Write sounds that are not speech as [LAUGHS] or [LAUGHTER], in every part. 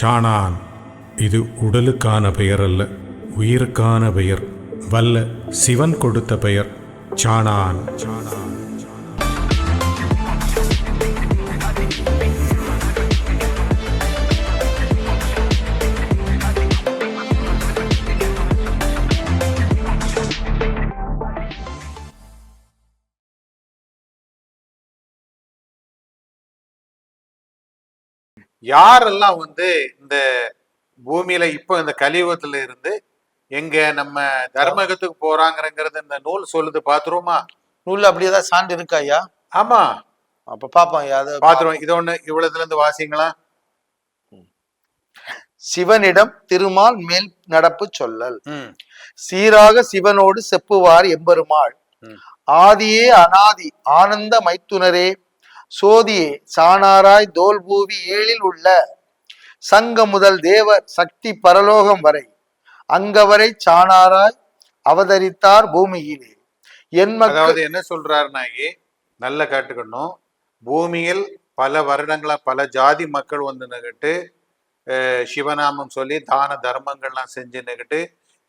சாணான். இது உடலுக்கான பெயர் அல்ல உயிருக்கான பெயர். வல்ல சிவன் கொடுத்த பெயர் சாணான். சாணான் யாரெல்லாம் வந்து இந்த பூமியில இப்போ இந்த கலியுகத்துல இருந்து எங்க நம்ம தர்மகத்துக்கு போறாங்கிறங்கிறது இந்த நூல் சொல்லுது பாத்துருவோமா? நூல்ல அப்படி ஏதாவது சான்று இருக்கா ஐயா? ஆமா. அப்ப பாப்போம் ஐயா அது பாத்துருவோம். இது ஒண்ணு இவ்வளவுல இருந்து வாசிங்களா சிவனிடம் திருமால் மேல் நடப்பு சொல்லல். சீராக சிவனோடு செப்புவார் எம்பெருமாள். ஆதியே அனாதி ஆனந்த மைத்துனரே சோதியே சாணாராய் தோல்பூவி ஏழில் உள்ள சங்க முதல் தேவர் சக்தி பரலோகம் வரை அங்கவரை சாணாராய் அவதரித்தார் பூமியிலே. என் அதாவது என்ன சொல்றாருனாகி நல்ல காட்டுக்கணும். பூமியில் பல வருடங்களா பல ஜாதி மக்கள் வந்து நின்னுகிட்டு அஹ், சிவநாமம் சொல்லி தான தர்மங்கள்லாம் செஞ்சு நின்னுகிட்டு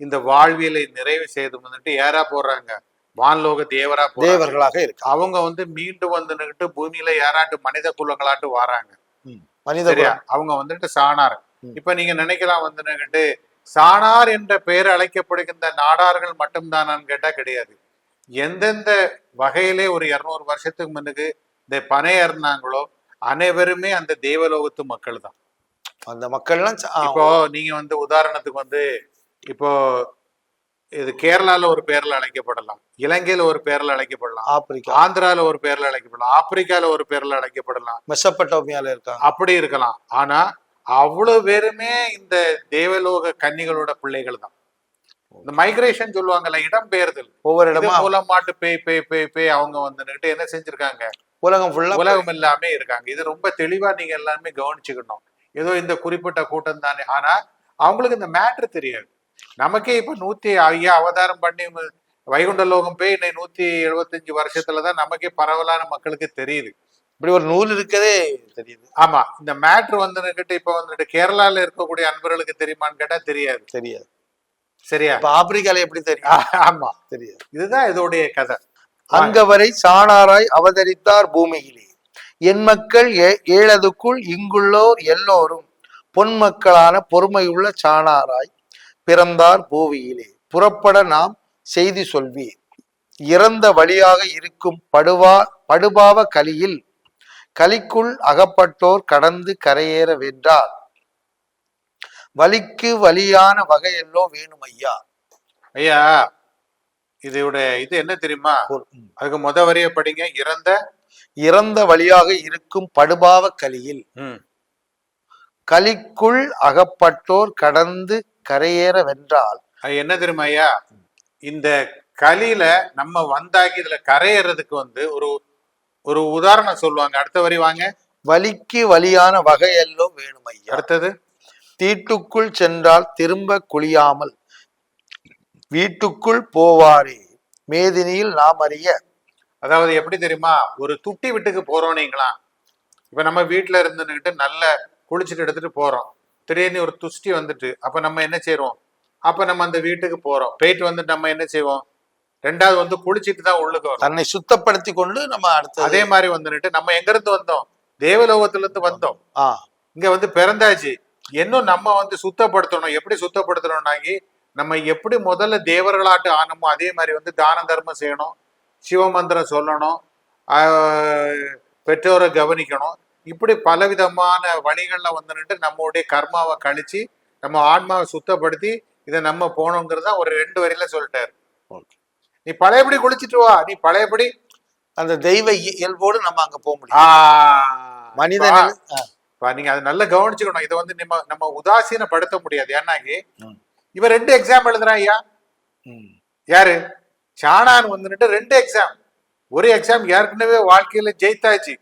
இந்த வாழ்வியலை நிறைவு செய்து வந்துட்டு ஏறா போடுறாங்க வான்லோக தேவரா தேவர்களாக இருக்கு. அவங்க வந்து மீண்டும் வந்து நின்னுகிட்டு பூமியில யாராட்டு மனித குலங்களாட்டு வராங்க. மனித. அவங்க வந்துட்டு சாணார். இப்ப நீங்க நினைக்கலாம் வந்து நின்னுகிட்டு சாணார் என்ற பெயர் அழைக்கப்படுகின்ற நாடார்கள் மட்டும்தானான்னு கேட்டா கிடையாது. எந்தெந்த வகையிலே ஒரு இருநூறு வருஷத்துக்கு முன்னுக்கு இந்த பனையர்னாங்களோ அனைவருமே அந்த தேவலோகத்து மக்கள் தான் அந்த மக்கள்லாம் இப்போ நீங்க வந்து உதாரணத்துக்கு வந்து இப்போ இது கேரளால ஒரு பேர்ல அழைக்கப்படலாம். இலங்கையில ஒரு பேர்ல அழைக்கப்படலாம். ஆப்பிரிக்கா. ஆந்திரால ஒரு பேர்ல அழைக்கப்படலாம். ஆப்பிரிக்கால ஒரு பேர்ல அழைக்கப்படலாம். மெசப்பட்டோமியால இருக்காங்க. அப்படி இருக்கலாம். ஆனா அவ்வளவு பேருமே இந்த தேவலோக கன்னிகளோட பிள்ளைகள் தான் இந்த மைக்ரேஷன் சொல்லுவாங்கல்ல இடம்பெயர்தல் ஒவ்வொரு இது இடமா மூலமாட்டு பேய் பேய் பேய் பேய் அவங்க வந்துட்டு என்ன செஞ்சிருக்காங்க? உலகம் ஃபுல்லா உலகம் எல்லாமே இருக்காங்க. இது ரொம்ப தெளிவா நீங்க எல்லாருமே கவனிச்சுக்கணும். ஏதோ இந்த குறிப்பிட்ட கூட்டம் தானே. ஆனா அவங்களுக்கு இந்த மேட்ரு தெரியாது. நமக்கே இப்ப நூத்தி ஐயா அவதாரம் பண்ணி வைகுண்ட லோகம் போய் இன்னைக்கு நூத்தி எழுபத்தஞ்சு வருஷத்துலதான் நமக்கே பரவலான மக்களுக்கு தெரியுது. இப்படி ஒரு நூல் இருக்கதே தெரியுது. ஆமா இந்த மேட்ரு வந்துகிட்டு இப்ப வந்துட்டு கேரளால இருக்கக்கூடிய அன்பர்களுக்கு தெரியுமான்னு கேட்டா தெரியாது. தெரியாது. சரியா? இப்ப ஆப்பிரிக்கால எப்படி தெரியும்? ஆமா. தெரியாது. இதுதான் இதோடைய கதை. அங்கவரை சாணாராய் அவதரித்தார் பூமியிலே. என் மக்கள் ஏ- ஏழதுக்குள் இங்குள்ளோர் எல்லோரும். பொன்மக்களான பொறுமையுள்ள சாணாராய் பிறந்தார் பூவியிலே. புறப்பட நாம் செய்தி சொல்வீர். இறந்த வழியாக இருக்கும் படுவா படுபாவ கலியில் கலிக்குள் அகப்பட்டோர் கடந்து கரையேற வென்றார். வலிக்கு வலியான வகையெல்லோ வேணும் ஐயா ஐயா இதோட இது என்ன தெரியுமா. அதுக்கு முத வரிய படிங்க. இறந்த? இறந்த வழியாக இருக்கும் படுபாவ கலியில் கலிக்குள் அகப்பட்டோர் கடந்து கரையேற வென்றால் அது என்ன தெரியுமா ஐயா? இந்த களியில நம்ம வந்தாக்கி இதுல கரையேறதுக்கு வந்து ஒரு ஒரு உதாரணம் சொல்லுவாங்க. அடுத்த வரி வாங்க. வலிக்கு வலியான வகையெல்லாம் வேணும் ஐயா. அடுத்தது? தீட்டுக்குள் சென்றால் திரும்ப குளியாமல் வீட்டுக்குள் போவாரே. மேதினியில் நாம் அறிய அதாவது எப்படி தெரியுமா? ஒரு துட்டி வீட்டுக்கு போறோம் நீங்களா இப்ப நம்ம வீட்டுல இருந்துகிட்டு நல்ல குளிச்சுட்டு எடுத்துட்டு போறோம். திடீர்னு ஒரு துஷ்டி வந்துட்டு அப்ப நம்ம என்ன செய்றோம்? அப்ப நம்ம அந்த வீட்டுக்கு போறோம். போயிட்டு வந்துட்டு நம்ம என்ன செய்வோம்? ரெண்டாவது வந்து குளிச்சிட்டு தான் உள்ளுக்கு வரும். தன்னை சுத்தப்படுத்தி கொண்டு நம்ம அடுத்தது அதே மாதிரி வந்துட்டு நம்ம எங்க இருந்து வந்தோம்? தேவலோகத்துல இருந்து வந்தோம். ஆ. இங்க வந்து பிறந்தாச்சு. இன்னும் நம்ம வந்து சுத்தப்படுத்தணும். எப்படி சுத்தப்படுத்தணும்னாக்கி நம்ம எப்படி முதல்ல தேவர்களாட்டு ஆனமோ அதே மாதிரி வந்து தான தர்மம் செய்யணும். சிவமந்திரம் சொல்லணும். பெற்றோரை கவனிக்கணும். இப்படி பலவிதமான வழிகளில் வந்துட்டு நம்மளுடைய கர்மாவை கழிச்சு நம்ம ஆன்மாவை சுத்தப்படுத்தி இதை நம்ம போகணுங்கிறத ஒரு ரெண்டு வரியில சொல்லிட்டாரு. நீ பழையபடி குளிச்சிட்டு வா. நீ பழையபடி அந்த தெய்வ இய- இயல்போடு நம்ம அங்க போக முடியும். ஆஹ் மனித பா- நிலை- ஆ, பா, நீங்க அதை நல்லா கவனிச்சுக்கணும். இதை வந்து நம்ம நம்ம உதாசீனப்படுத்த முடியாது. ஏன்னாக்கி. இவன் ரெண்டு எக்ஸாம் எழுதுறான் ஐயா. யாரு? சாணான் வந்துட்டு ரெண்டு எக்ஸாம் ஒரு எக்ஸாம் ஏற்கனவே வாழ்க்கையில ஜெயித்தாச்சு.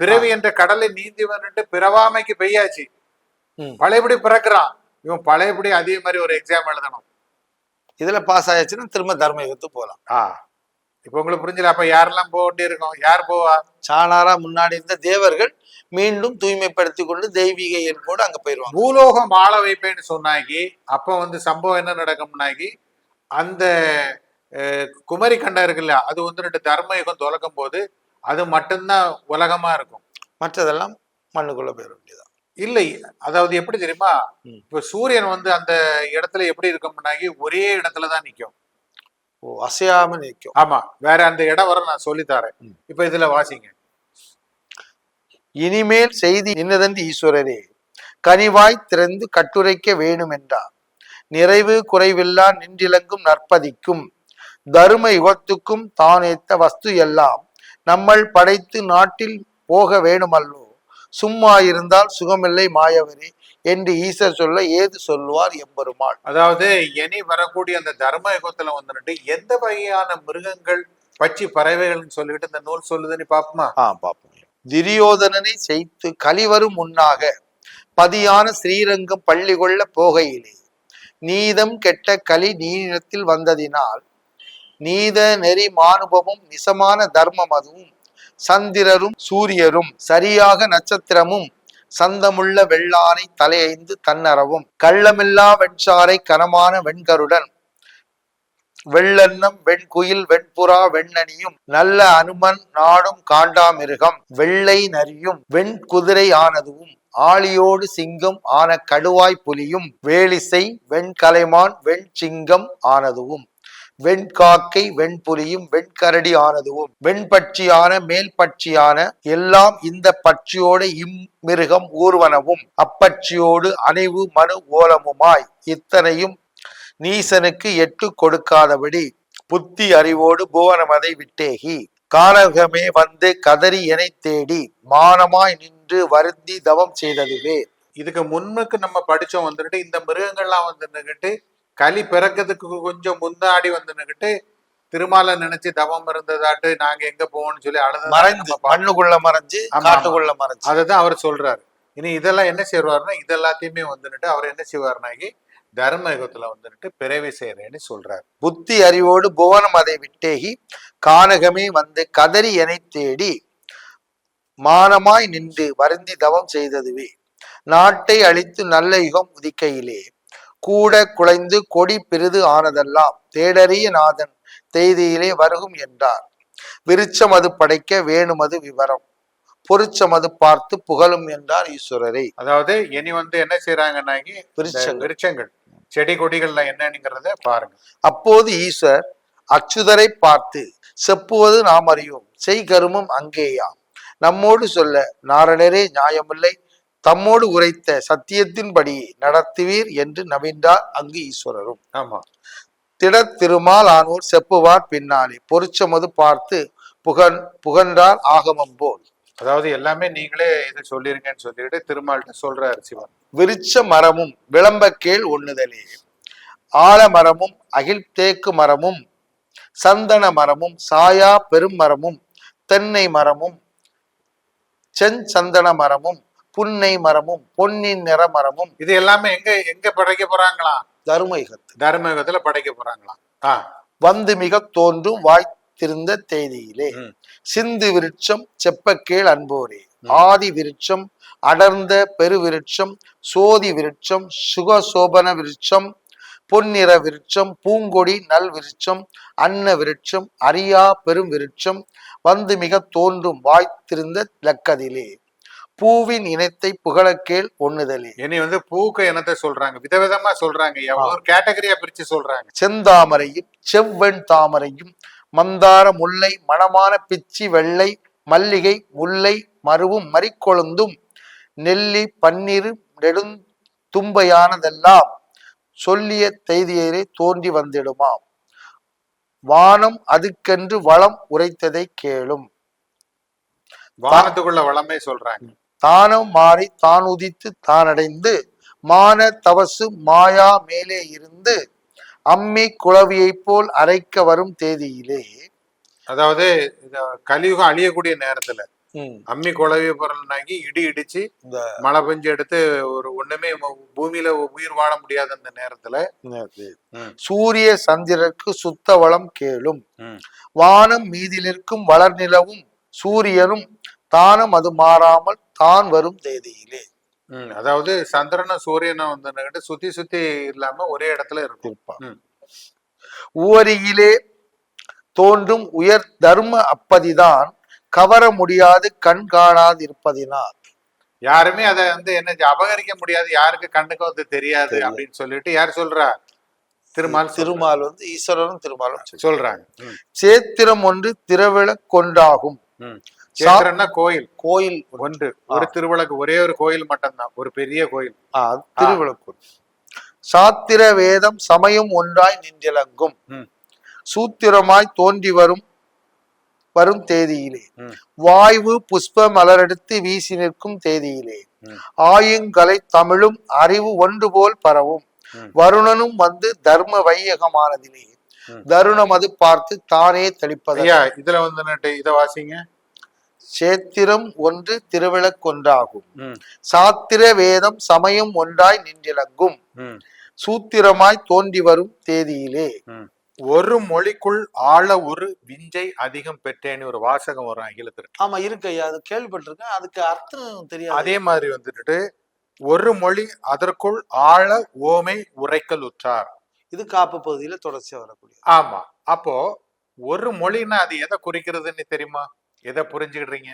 பிறவி என்ற கடலை நீந்தி வந்துட்டு பிறவாமைக்கு பெய்யாச்சு. பழையபடி பிறக்கிறான். இவன் பழையபடி அதே மாதிரி ஒரு எக்ஸாம் எழுதணும். இதுல பாஸ் ஆயாச்சுன்னா திரும்ப தர்ம யுகத்துக்கு போகலாம் ஆ. இப்ப உங்களுக்கு புரிஞ்சல அப்ப யாரெல்லாம் போக வேண்டியிருக்கோம் யார் போவா? சாணாரா முன்னாடி இருந்த தேவர்கள் மீண்டும் தூய்மைப்படுத்தி கொண்டு தெய்வீக இயல்போடு அங்க போயிருவாங்க. பூலோகம் வாழ வைப்பேன்னு சொன்னாக்கி அப்ப வந்து சம்பவம் என்ன நடக்கும்னாக்கி அந்த குமரி கண்டம் இருக்குல்ல அது வந்து ரெண்டு தர்ம யுகம் தொலைக்கும் போது அது மட்டும்தான் உலகமா இருக்கும். மற்றதெல்லாம் மண்ணுக்குள்ள போயிட வேண்டியதான் இல்லை அதாவது எப்படி தெரியுமா. இப்ப சூரியன் வந்து அந்த இடத்துல எப்படி இருக்கும்னாக்கி ஒரே இடத்துல தான் நிக்கும். ஓ அசையாம நிற்கும் ஆமா வேற அந்த இடம் வர நான் சொல்லித்தரேன். இப்ப இதுல வாசிங்க. இனிமேல் செய்தி இன்னதென்று ஈஸ்வரரே கனிவாய் திறந்து கட்டுரைக்க வேணும் என்றார் நிறைவு குறைவில்லா நின்றிலங்கும் நற்பதிக்கும் தரும யுகத்துக்கும் தானேத்த வஸ்து எல்லாம் நம்மள் படைத்து நாட்டில் போக வேணுமல்லோ? சும்மா இருந்தால் சுகமில்லை மாயவரே என்று ஈசர் சொல்ல ஏது சொல்லுவார் எம்பெருமாள் அதாவது இனி வரக்கூடிய அந்த தர்ம யுகத்துல வந்துட்டு எந்த வகையான மிருகங்கள் பட்சி பறவைகள்னு சொல்லிட்டு இந்த நூல் சொல்லுதுன்னு பாப்போமா ஆ பார்ப்போம். துரியோதனனை செய்து கலிவரும் முன்னாக பதியான ஸ்ரீரங்கம் பள்ளி கொள்ள போகையிலே நீதம் கெட்ட கலி நீளத்தில் வந்ததினால் நீத நெறி மானுபமும் நிசமான தர்மம் அதுவும். சந்திரரும் சூரியரும் சரியாக நட்சத்திரமும் சந்தமுள்ள வெள்ளானை தலையைந்து தன்னறவும். கள்ளமில்லா வெண்சாரை கனமான வெண்கருடன். வெள்ளெண்ணம் வெண்குயில் வெண்புறா வெண்ணணியும் நல்ல அனுமன் நாடும் காண்டாமிருகம் வெள்ளை நரியும் வெண்குதிரை ஆனதுவும் ஆளியோடு சிங்கம் ஆன கடுவாய் புலியும் வேலிசை வெண்கலைமான் வெண்சிங்கம் ஆனதுவும். வெண்காக்கை வெண்புலியும் வெண்கரடி ஆனதுவும் வெண்பட்சியான மேல் பட்சியான எல்லாம் இந்த பட்சியோடு இம்மிருகம் ஊர்வனவும் அப்பட்சியோடு அணைவு மனு ஓலமுமாய். இத்தனையும் நீசனுக்கு எட்டு கொடுக்காதபடி புத்தி அறிவோடு புவனமதை விட்டேகி. கானகமே வந்து கதறி என தேடி மானமாய் நின்று வருந்தி தவம் செய்ததுவே. இதுக்கு முன்னுக்கு நம்ம படிச்சோம் வந்துட்டு இந்த மிருகங்கள்லாம் வந்துட்டு களி பிறக்கிறதுக்கு கொஞ்சம் முந்தாடி வந்துன்னுகிட்டு திருமாலை நினைச்சு தவம் இருந்ததாட்டு நாங்க எங்க போவோம்னு சொல்லி அழுது மறைஞ்சு மண்ணுக்குள்ள மறைஞ்சு ஆமா, காட்டுக்குள்ள மறைஞ்சு. அதுதான் அவர் சொல்றாரு. இனி இதெல்லாம் என்ன செய்வாருன்னா இதெல்லாத்தையுமே வந்துட்டு அவர் என்ன செய்வாருனாக்கி தர்ம யுகத்துல வந்துட்டு பிறவி செய்யறேன்னு சொல்றாரு. புத்தி அறிவோடு புவனம் அதை விட்டேகி கானகமே வந்து கதறி எனை தேடி மானமாய் நின்று வருந்தி தவம் செய்ததுவே. நாட்டை அழித்து நல்ல யுகம் உதிக்கையிலே. கூட குலைந்து கொடி பெரிது ஆனதெல்லாம் தேடறிய நாதன் செய்தியிலே வருகும் என்றார். விருச்சம் அது படைக்க வேணுமது விவரம். பொருச்சம் அது பார்த்து புகழும் என்றார் ஈஸ்வரரை. அதாவது இனி வந்து என்ன செய்யறாங்கன்னாக்கி. விருட்சங்கள் செடி கொடிகள்ல என்னங்கிறத பாருங்க. அப்போது ஈஸ்வர் அச்சுதரை பார்த்து செப்புவது நாம் அறியோம் செய் கருமம் அங்கேயாம். நம்மோடு சொல்ல நாரணரே நியாயமில்லை தம்மோடு உரைத்த சத்தியத்தின்படி நடத்துவீர் என்று நவின்றார் அங்கு ஈஸ்வரரும். ஆமா. திடத் திருமால் ஆனோர் செப்புவார் பின்னாலே பொருச்சமது பார்த்து புகழ் புகழ்ந்தார் ஆகமம் போல். அதாவது எல்லாமே நீங்களே இது சொல்லிருங்கன்னு சொல்லிட்டு திருமால்கிட்ட சொல்றாரு சிவன். விருட்ச மரமும் விளம்பக்கேள் ஒண்ணுதலே ஆலமரமும் அகில் தேக்கு மரமும் சந்தன மரமும் சாயா பெரும் மரமும் தென்னை மரமும் செஞ்சந்தன மரமும் புன்னை மரமும் பொன்னின் நிற மரமும் இது எல்லாமே எங்க எங்க படைக்க போறாங்களாம் தருமைகத்து தர்ம யுகத்துல படைக்க போறாங்களாம் ஆ. வந்து மிக தோன்றும் வாய்த்திருந்த தேதியிலே. சிந்து விருட்சம் செப்பக்கேள் அன்போரே. ஆதி விருட்சம் அடர்ந்த பெருவிருட்சம் சோதி விருட்சம் சுகசோபன விருட்சம் பொன்னிற விருட்சம் பூங்கொடி நல் விருட்சம் அன்ன விருட்சம் அரியா பெரும் விருட்சம் வந்து மிக தோன்றும் வாய்த்திருந்த லக்கதிலே. பூவின் இனத்தை புகழக்கேள் ஒண்ணுதலே. இனி வந்து பூக்க இனத்தை சொல்றாங்க. விதவிதமா சொல்றாங்க. எவ்வளவு கேட்டகரியா பிரிச்சு சொல்றாங்க. செந்தாமரையும் செவ்வெண் தாமரையும் மந்தார முல்லை மணமான பிச்சி வெள்ளை மல்லிகை முல்லை மருவும் மறிக்கொழுந்தும் நெல்லி பன்னீர் நெடுந் தும்பையானதெல்லாம் சொல்லிய செய்தியரே தோன்றி வந்திடுமாம். வானம் அதுக்கென்று வளம் உரைத்ததை கேளும். வானத்துக்குள்ள வளமே சொல்றாங்க. தானம் மாறி தான் உதித்து தானடைந்து மான தவசு மாயா மேலே இருந்து அம்மி குளவியைப் போல் அரைக்க வரும் தேதியிலே அதாவது கலியுகம் அழியக்கூடிய நேரத்துல. அம்மி குழவி பொருள்னாக்கி இடி இடிச்சு இந்த மழை பெஞ்சு எடுத்து ஒரு ஒண்ணுமே பூமியில உயிர் வாழ முடியாத அந்த நேரத்துல. சூரிய சந்திரருக்கு சுத்த வளம் கேளும். வானம் மீதிலிருக்கும் வளர் நிலவும் சூரியனும் தானும் அது மாறாமல் தான் வரும் தேதியிலே. அதாவது சந்திரனும் சூரியனும் வந்து சுத்தி சுத்தி இல்லாம ஒரே இடத்துல இருப்பான் ம். உவரியிலே தோன்றும் உயர் தர்ம அப்பதிதான் கவர முடியாது கண் காணாதிருப்பதினால். யாருமே அதை வந்து என்ன அபகரிக்க முடியாது. யாருக்கு கண்ணுக்கு வந்து தெரியாது. அப்படின்னு சொல்லிட்டு யார் சொல்றா? திருமால். திருமால் வந்து ஈஸ்வரனும் திருமாலும். சொல்றாங்க. சேத்திரம் ஒன்று திரவிளக் கொண்டாகும். சேத்திரன்னா கோயில். கோயில் ஒன்று. ஒரு திருவிளக்கு ஒரே ஒரு கோயில் மட்டும்தான். ஒரு பெரிய கோயில். திருவிளக்கு சாத்திர வேதம் சமயம் ஒன்றாய் நின்றிலங்கும். சூத்திரமாய் தோன்றி வரும் வரும் தேதியிலே. வாய்வு புஷ்ப மலரெடுத்து வீசி நிற்கும் தேதியிலே. ஆயுங்கலை தமிழும் அறிவு ஒன்று போல் பரவும். வருணனும் வந்து தர்ம வையகமானதிலே. தருணம் அது பார்த்து தானே தெளிப்பது ஐயா இதுல வந்து இதை வாசிங்க. சேத்திரம் ஒன்று திருவிளக்கொன்றாகும் சாத்திர வேதம் சமயம் ஒன்றாய் நின்றிலங்கும். ம், சூத்திரமாய் தோன்றி வரும் தேதியிலே. ஒரு மொழிக்குள் ஆழ ஒரு விஞ்சை அதிகம் பெற்றேன்னு ஒரு வாசகம் வரும் அகிலத்திற்கு ஆமா இருக்கு ஐயா. அது கேள்விப்பட்டிருக்கேன். அதுக்கு அர்த்தம் தெரியாது. அதே மாதிரி வந்துட்டு ஒரு மொழி அதற்குள் ஆழ ஓமை உரைக்கல் உற்றார். இது காப்பு பகுதியில தொடர்ச்சியா வரக்கூடிய ஆமா. அப்போ ஒரு மொழின்னா அது எதை குறிக்கிறதுன்னு தெரியுமா? எதை புரிஞ்சுக்கிடுறீங்க?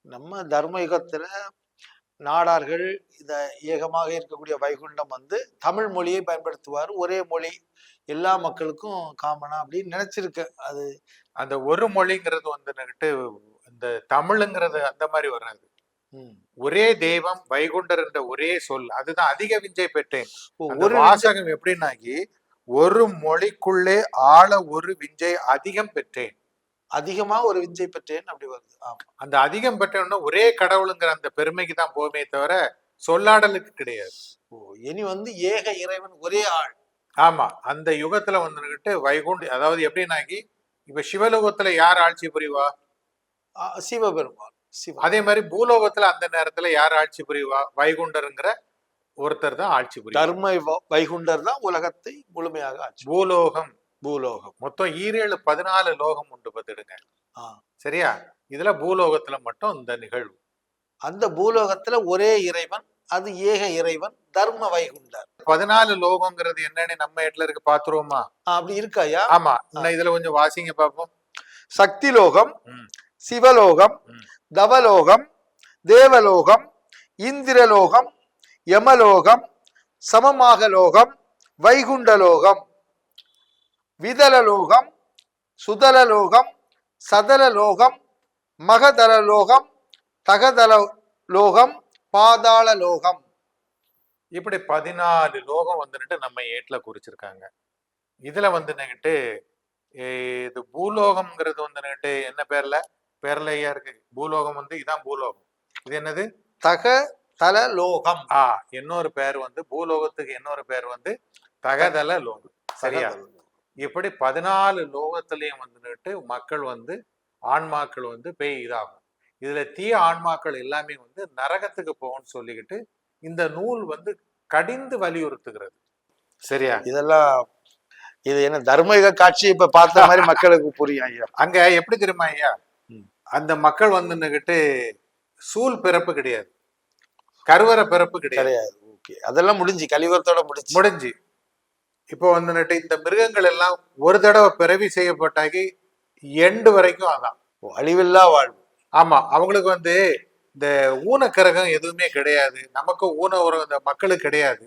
நம்ம தர்ம யுகத்துல நாடார்கள் இத ஏகமாக இருக்கக்கூடிய வைகுண்டம் வந்து தமிழ் மொழியை பயன்படுத்துவார். ஒரே மொழி எல்லா மக்களுக்கும் காமனா அப்படின்னு நினைச்சிருக்க. அது அந்த ஒரு மொழிங்கிறது வந்துட்டு இந்த தமிழுங்கிறது அந்த மாதிரி வராது. ஒரே தெய்வம் வைகுண்டர் என்ற ஒரே சொல். அதுதான் அதிக விஞ்சை பெற்றேன். ஒரு வாசகம் எப்படின்னாக்கி ஒரு மொழிக்குள்ளே ஆழ ஒரு விஞ்சை அதிகம் பெற்றேன். அதிகமா ஒரு விஞ்சை பெற்றேன் அப்படி வருது. ஆமா. அந்த அதிகம் பெற்றோம்னா ஒரே கடவுளுங்கிற அந்த பெருமைக்கு தான் போமே தவிர சொல்லாடலுக்கு கிடையாது. ஓ இனி வந்து ஏக இறைவன் ஒரே ஆள். ஆமா. அந்த யுகத்துல வந்துகிட்டு வைகுண்ட அதாவது எப்படின்னாக்கி இப்ப சிவலோகத்துல யார் ஆட்சி புரிவா? சிவபெருமான். சிவ அதே மாதிரி பூலோகத்துல அந்த நேரத்துல யார் ஆட்சி புரிவா? வைகுண்டருங்கிற ஒருத்தர் தான் ஆட்சி புரிவா தர்ம வைகுண்டர் தான் உலகத்தை முழுமையாக ஆட்சி பூலோகம். பூலோகம். மொத்தம் ஈரேழு பதினாலு லோகம் உண்டு பார்த்துடுங்க. சரியா? இதுல பூலோகத்துல மட்டும் இந்த நிகழ்வு. அந்த பூலோகத்துல ஒரே இறைவன் அது ஏக இறைவன் தர்ம வைகுண்டர். பதினாலு லோகங்கிறது என்னன்னு நம்ம இடத்துல இருக்கு பாத்துருவோமா அப்படி இருக்காயா ஆமா. இன்னும் இதுல கொஞ்சம் வாசிங்க பாப்போம் சக்தி லோகம். சிவலோகம். தவலோகம் தேவலோகம் இந்திரலோகம் யமலோகம் சமமாக லோகம் வைகுண்டலோகம் விதலலோகம் சுதலலோகம் சதலலோகம் மகதலலோகம் தகதல லோகம் பாதாள லோகம் இப்படி பதினாலு லோகம் வந்துட்டு நம்ம ஏட்ல குறிச்சிருக்காங்க. இதுல வந்துன்னுகிட்டு இது பூலோகம்ங்கிறது வந்துன்னுகிட்டு என்ன பேர்ல? பேர்லயா இருக்கு. பூலோகம் வந்து இதான் பூலோகம். இது என்னது? தக தல லோகம் ஆ இன்னொரு பேர் வந்து பூலோகத்துக்கு இன்னொரு பேர் வந்து தகதல லோகம் சரியா இப்படி பதினாலு லோகத்திலையும் வந்துட்டு மக்கள் வந்து ஆன்மாக்கள் வந்து பேய் இதாகும். இதுல தீய ஆன்மாக்கள் எல்லாமே வந்து நரகத்துக்கு போகும்னு சொல்லிக்கிட்டு இந்த நூல் வந்து கடிந்து வலியுறுத்துகிறது. சரியா? இதெல்லாம் இது என்ன தர்மயுக காட்சி இப்ப பார்த்த மாதிரி [LAUGHS] மக்களுக்கு புரியும் ஐயா. அங்க எப்படி தெரியுமா ஐயா. அந்த மக்கள் வந்துன்னுகிட்டு சூல் பிறப்பு கிடையாது. கருவற பிறப்பு கிடையாது. ஓகே. அதெல்லாம் முடிஞ்சு கலிவரத்தோட முடிஞ்சு. முடிஞ்சு. இப்போ வந்துட்டு இந்த மிருகங்கள் எல்லாம் ஒரு தடவை பிறவி செய்யப்பட்டாகி எண்டு வரைக்கும் அதான். அழிவில்லா வாழ்வு. ஆமா அவங்களுக்கு வந்து இந்த ஊனக்கிரகம் எதுவுமே கிடையாது. நமக்கு ஊன ஒரு இந்த மக்களுக்கு கிடையாது.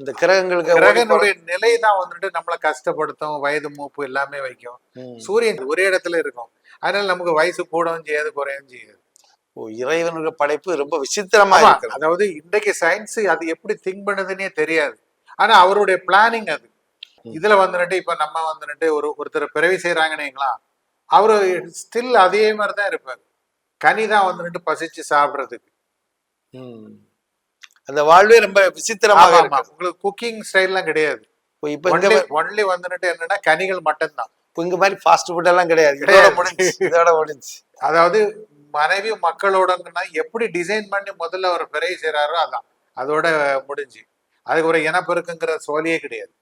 இந்த கிரகங்களுக்கு கிரகனுடைய நிலை தான் வந்துட்டு நம்மளை கஷ்டப்படுத்தும் வயது மூப்பு எல்லாமே வைக்கும். சூரியன் ஒரே இடத்துல இருக்கும். அதனால நமக்கு வயசு கூடவும் செய்யாது குறையவும் செய்யாது. ஓ, இறைவனுடைய படைப்பு ரொம்ப விசித்திரமா அதாவது இன்றைக்கு சயின்ஸ் அது எப்படி திங்க் பண்ணுதுன்னே தெரியாது. ஆனா அவருடைய பிளானிங் அது. இதுல வந்துட்டு இப்ப நம்ம வந்துட்டு ஒரு ஒருத்தர் பிறவி செய்யறாங்கன்னீங்களா அவரு ஸ்டில் அதே மாதிரி தான் இருப்பாரு. கனி தான் வந்துட்டு பசிச்சு சாப்பிடுறதுக்கு. அந்த வாழ்வே ரொம்ப விசித்திரமாக உங்களுக்கு குக்கிங் ஸ்டைல்லாம் கிடையாது. இப்போ இங்க ஒன்லி வந்துட்டு என்னன்னா கனிகள் மட்டும்தான். இங்க மாதிரி ஃபாஸ்ட் ஃபுட் எல்லாம் கிடையாது. இதோட. முடிஞ்சு இதோட முடிஞ்சு. அதாவது மனைவி மக்களோடன்னா எப்படி டிசைன் பண்ணி முதல்ல அவர் பிறை செய்றாரோ அதான். அதோட முடிஞ்சு. அதுக்கு ஒரு இனப்பெருக்குங்கிற சோழியே கிடையாது.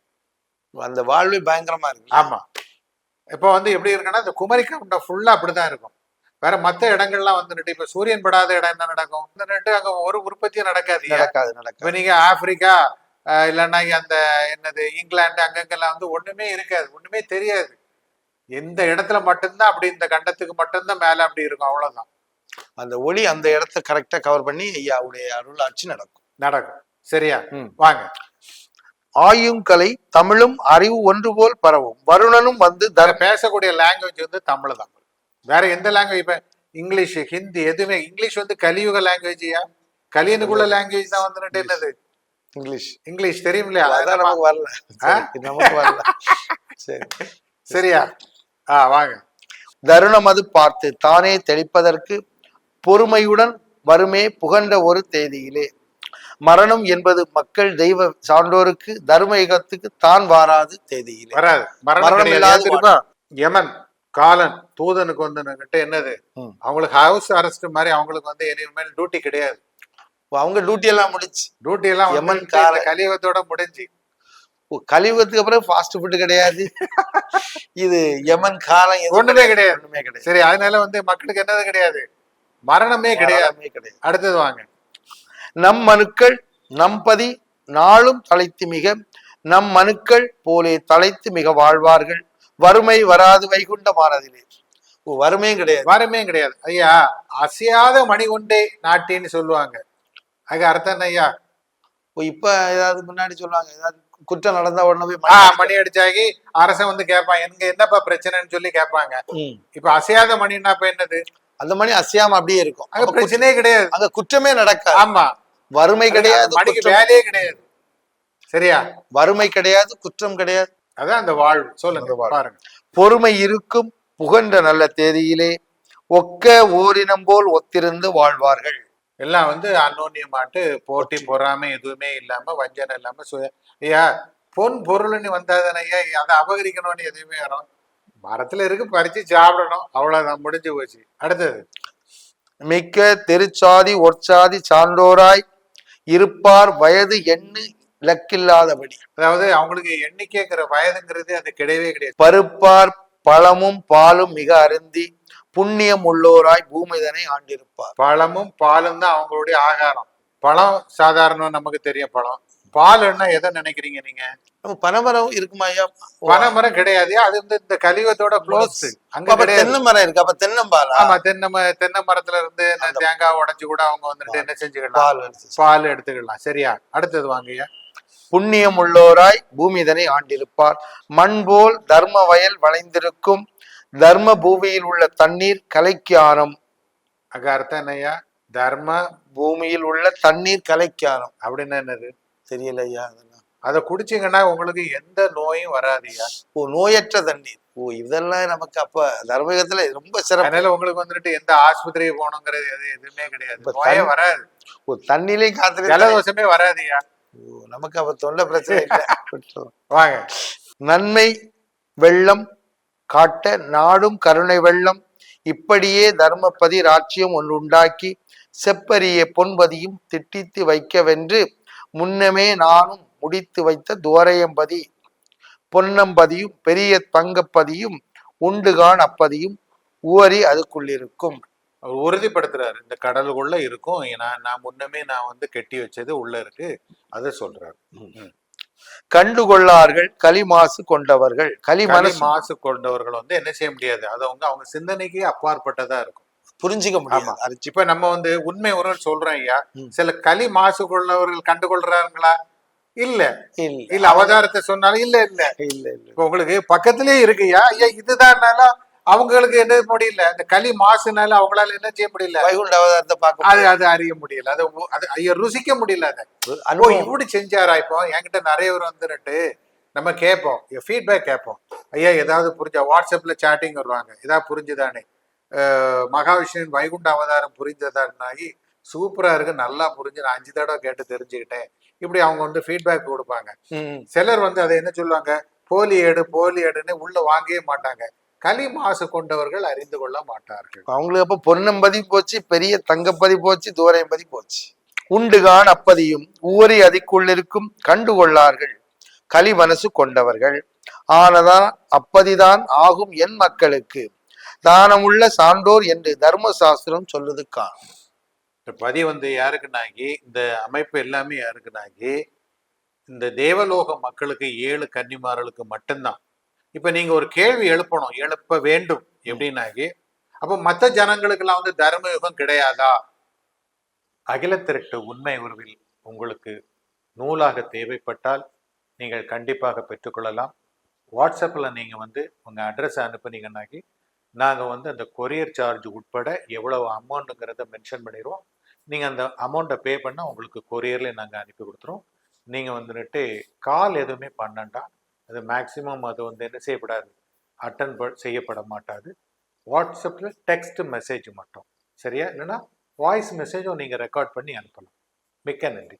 அந்த வாழ்வே பயங்கரமா இருக்கு. ஆமா. இப்போ வந்து எப்படி இருக்குன்னா இந்த குமரிக்கண்டம் ஃபுல்லா அப்படிதான் இருக்கும். வேற மத்த இடங்கள்லாம் வந்துட்டு இப்ப சூரியன் படாத இடம் என்ன நடக்கும்? இந்த நட்டு அங்க ஒரு உற்பத்தியும் நடக்காது நடக்காது இப்ப நடக்காது நீங்க ஆப்பிரிக்கா இல்லைன்னா அந்த என்னது இங்கிலாந்து அங்கங்கெல்லாம் வந்து ஒண்ணுமே இருக்காது. ஒண்ணுமே தெரியாது. எந்த இடத்துல மட்டும்தான் அப்படி இந்த கண்டத்துக்கு மட்டும்தான் மேல அப்படி இருக்கும். அவ்வளவுதான். அந்த ஒளி அந்த இடத்த கரெக்டா கவர் பண்ணி ஐயாவுடைய அருள் ஆட்சி நடக்கும். நடக்கும். சரியா. வாங்க. ஆயுங்கலை தமிழும் அறிவு ஒன்று போல் பரவும். வருணனும் வந்து தர்ம பேசக்கூடிய லாங்குவேஜ் வந்து தமிழ் தான். வேற எந்த லாங்குவேஜ் இப்ப இங்கிலீஷ் ஹிந்தி எதுவுமே. இங்கிலீஷ் வந்து கலியுக லாங்குவேஜ்யா கலியனுக்குள்ள லாங்குவேஜ் தான் வந்துட்டு என்னது? இங்கிலீஷ். இங்கிலீஷ் தெரியும் இல்லையா அதான் நமக்கு வரல. நமக்கு வரல. சரி. சரியா? ஆ வாங்க. தருணம் அது பார்த்து தானே தெளிப்பதற்கு பொறுமையுடன் வருமே புகன்ற ஒரு தேதியிலே. மரணம் என்பது மக்கள் தெய்வ சான்றோருக்கு தர்ம யுகத்துக்கு தான் வாராது தேதியிலே. வராது. மரணம். இல்லாத யமன் காலன் தூதனுக்கு வந்து கிட்ட என்னது. அவங்களுக்கு ஹவுஸ் அரெஸ்ட் மாதிரி அவங்களுக்கு வந்து இனிமேல் டியூட்டி கிடையாது. அவங்க டியூட்டி எல்லாம் முடிச்சு டியூட்டி எல்லாம் யமன் காலன். கலியுகத்தோட முடிஞ்சு. கலியுகத்துக்கு அப்புறம் ஃபாஸ்ட் ஃபுட் கிடையாது. [LAUGHS] இது யமன் காலம் ஒண்ணுமே கிடையாது. ஒண்ணுமே கிடையாது. சரி அதனால வந்து மக்களுக்கு என்னது கிடையாது? மரணமே கிடையாது. மரணமே கிடையாது. அடுத்தது வாங்க. நம் மனுக்கள் நம்பதி நாளும் தலைத்து மிக நம் மனுக்கள் போலே தலைத்து மிக வாழ்வார்கள். வறுமை வராது வைகுண்ட மாறதிலே. ஓ, வறுமையும் கிடையாது. வரமே கிடையாது. ஐயா அசையாத மணிகொண்டே நாட்டின்னு சொல்லுவாங்க. அதுக்கு அர்த்தம் என்ன ஐயா? இப்ப ஏதாவது முன்னாடி சொல்லுவாங்க ஏதாவது குற்றம் நடந்தா உடனே போய் மணி அடிச்சாகி அரசன் வந்து கேட்பான் எங்க என்னப்பா பிரச்சனைன்னு சொல்லி கேட்பாங்க. இப்ப அசையாத மணின்னா இப்ப என்னது? அந்த மணி அசையாம அப்படியே இருக்கும். அங்க பிரச்சனையே கிடையாது. அங்க குற்றமே நடக்காது. ஆமா. வறுமை கிடையாது வேலையே கிடையாது. சரியா? வறுமை கிடையாது குற்றம் கிடையாது. அதான் அந்த வாழ்வு. சொல்லுங்க. பாருங்க. பொறுமை இருக்கும் புகன்ற நல்ல தேதியிலே ஒக்க ஓரினம் போல் ஒத்திருந்து வாழ்வார்கள். எல்லாம் வந்து அன்னோன்யமாட்டு போட்டி பொறாமை எதுவுமே இல்லாம வஞ்சனை இல்லாம சுய ஐயா பொன் பொருள்னு வந்தாதானே ஐயா அதை அபகரிக்கணும்னு எதுவுமே வரும். மரத்துல இருக்கு பறிச்சு சாப்பிடணும். அவ்வளவுதான் முடிஞ்சு போச்சு. அடுத்தது. மிக்க தெருச்சாதி ஒற்சாதி சான்றோராய் இருப்பார் வயது எண்ணு இலக்கில்லாதபடி. அதாவது அவங்களுக்கு எண்ணிக்கைங்கிற வயதுங்கிறது அது கிடையவே கிடையாது. பருப்பார் பழமும் பாலும் மிக அருந்தி புண்ணியம் உள்ளோராய் பூமிதனை ஆண்டிருப்பார். பழமும் பாலும் தான் அவங்களுடைய ஆகாரம். பழம் சாதாரணம் நமக்கு தெரியும் பழம். பால்னா எதை நினைக்கிறீங்க நீங்க? பனைமரம் இருக்குமா ஐயா? பனைமரம் கிடையாது. அது வந்து இந்த கலியுகத்தோட க்ளோஸ் அங்க தென்னை மரம் இருக்கு. அப்ப தென்னம்பாலா ஆமா தென்னை தென்னை மரத்துல இருந்து தேங்காய் உடைச்சு கூட அவங்க வந்துட்டு என்ன செஞ்சுக்கலாம்? பால் எடுத்து. பால் எடுத்துக்கலாம். சரியா? அடுத்தது வாங்கய்யா புண்ணியம் உள்ளோராய் பூமிதனை ஆண்டிருப்பார். மண் போல் தர்ம வயல் வளைந்திருக்கும். தர்ம பூமியில் உள்ள தண்ணீர் கலைக்காரம் அங்க அர்த்தம் என்னய்யா தர்ம பூமியில் உள்ள தண்ணீர் கலைக்காரம் அப்படின்னு என்னது? தெரியல ஐயா அதெல்லாம்? அதை குடிச்சீங்கன்னா உங்களுக்கு எந்த நோயும் வராதுயா ஓ நோயற்ற தண்ணீர். ஓ இதெல்லாம் நமக்கு அப்ப தர்மயுகத்துல ரொம்ப சிறப்பு. அதனால உங்களுக்கு வந்துட்டு எந்த ஆஸ்பத்திரி போகணுங்கிறது எது எதுவுமே கிடையாது. நோயே வராது. ஓ தண்ணிலையும் காத்துல ஜலதோஷமே வராதுயா ஓ நமக்கு அப்ப தொண்டை பிரச்சனை இல்லை. [LAUGHS] வாங்க. நன்மை வெள்ளம் காட்ட நாடும் கருணை வெள்ளம். இப்படியே தர்மபதி ராட்சியம் ஒன்று உண்டாக்கி செப்பரிய பொன்பதியும் திட்டித்து வைக்கவென்று முன்னமே நானும் முடித்து வைத்த துவரையம்பதி பொன்னம்பதியும் பெரிய தங்கப்பதியும் உண்டுகான் அப்பதியும் உவரி அதுக்குள்ளிருக்கும். அவர் உறுதிப்படுத்துறாரு. இந்த கடலுக்குள்ள இருக்கும். நான் நான் முன்னமே நான் வந்து கெட்டி வச்சது உள்ள இருக்கு. அதை சொல்றாரு. கண்டுகொள்ளார்கள் களிமாசு கொண்டவர்கள். களி களி மனசு மாசு கொண்டவர்கள் வந்து என்ன செய்ய முடியாது? அது அவங்க அவங்க சிந்தனைக்கு அப்பாற்பட்டதா இருக்கும். புரிஞ்சுக்க. அது இப்ப நம்ம வந்து உண்மை உறவு சொல்றோம் ஐயா. சில களி மாசு கொண்டவர்கள் கண்டுகொள்றாங்களா இல்ல. இல்ல. இல்ல அவதாரத்தை சொன்னாலும் இல்ல இல்ல. இல்ல இல்ல. உங்களுக்கு பக்கத்திலேயே இருக்குயா ஐயா. இதுதான்னாலும் அவங்களுக்கு என்ன முடியல? இந்த களி மாசுனால அவங்களால என்ன செய்ய முடியல? வைகுண்ட அவதாரத்தை பார்க்க அது அது அறிய முடியல. அது அது ஐயா ருசிக்க முடியல அதை. அனுபவம். இப்படி செஞ்சாரா இப்போ? என்கிட்ட நிறைய பேர் வந்துட்டு நம்ம கேட்போம். ஃபீட்பேக் கேட்போம். ஐயா ஏதாவது புரிஞ்சா வாட்ஸ்அப்ல சாட்டிங் வருவாங்க. ஏதாவது புரிஞ்சுதானே மகாவிஷ்ணுவின் வைகுண்ட அவதாரம் புரிஞ்சதான்னாகி சூப்பரா இருக்கு நல்லா புரிஞ்சு நான் அஞ்சு தடவை கேட்டு தெரிஞ்சுக்கிட்டேன். இப்படி அவங்க வந்து ஃபீட்பேக் கொடுப்பாங்க. சிலர் வந்து அதை என்ன சொல்லுவாங்க? போலி ஏடு போலி ஏடுன்னு உள்ள வாங்கவே மாட்டாங்க. களி மாசு கொண்டவர்கள் அறிந்து கொள்ள மாட்டார்கள். அவங்களுக்கு அப்ப பொன்னம்பதி போச்சு பெரிய தங்கப்பதி போச்சு தூரையம்பதி போச்சு. உண்டுகான் அப்பதியும் ஊரை அதிக்குள்ளிருக்கும் கண்டுகொள்ளார்கள் களி மனசு கொண்டவர்கள். ஆனதான் அப்பதிதான் ஆகும் என் மக்களுக்கு. தானமுள்ள சான்றோர் என்று தர்ம சாஸ்திரம் சொல்லுதுக்கான் இந்த பதி வந்து யாருக்குனாகி இந்த அமைப்பு எல்லாமே யாருக்குனாகி இந்த தேவலோக மக்களுக்கு ஏழு கன்னிமார்களுக்கு மட்டும்தான். இப்ப நீங்க ஒரு கேள்வி எழுப்பணும் எழுப்ப வேண்டும் எப்படின்னாகி அப்போ மற்ற ஜனங்களுக்கெல்லாம் வந்து தர்மயுகம் கிடையாதா? அகில திரட்டு உண்மை உருவில் உங்களுக்கு நூலாக தேவைப்பட்டால் நீங்கள் கண்டிப்பாக பெற்றுக்கொள்ளலாம். வாட்ஸ்அப்பில் நீங்கள் வந்து உங்கள் அட்ரஸ் அனுப்புனீங்கன்னாக்கி நாங்கள் வந்து அந்த கொரியர் சார்ஜ் உட்பட எவ்வளவு அமௌண்ட்டுங்கிறத மென்ஷன் பண்ணிடுவோம் நீங்கள் அந்த அமௌண்ட்டை பே பண்ணால் உங்களுக்கு கொரியர்லேயே நாங்கள் அனுப்பி கொடுத்துருவோம். நீங்கள் வந்துட்டு கால் எதுவுமே பண்ணண்டா. அது மேக்ஸிமம் அது வந்து என்ன செய்யப்படாது. அட்டன் செய்யப்பட மாட்டாது. வாட்ஸ்அப்பில் டெக்ஸ்ட் மெசேஜ் மட்டும். சரியா? இல்லைன்னா வாய்ஸ் மெசேஜும் நீங்கள் ரெக்கார்ட் பண்ணி அனுப்பலாம். மிக்க நன்றி.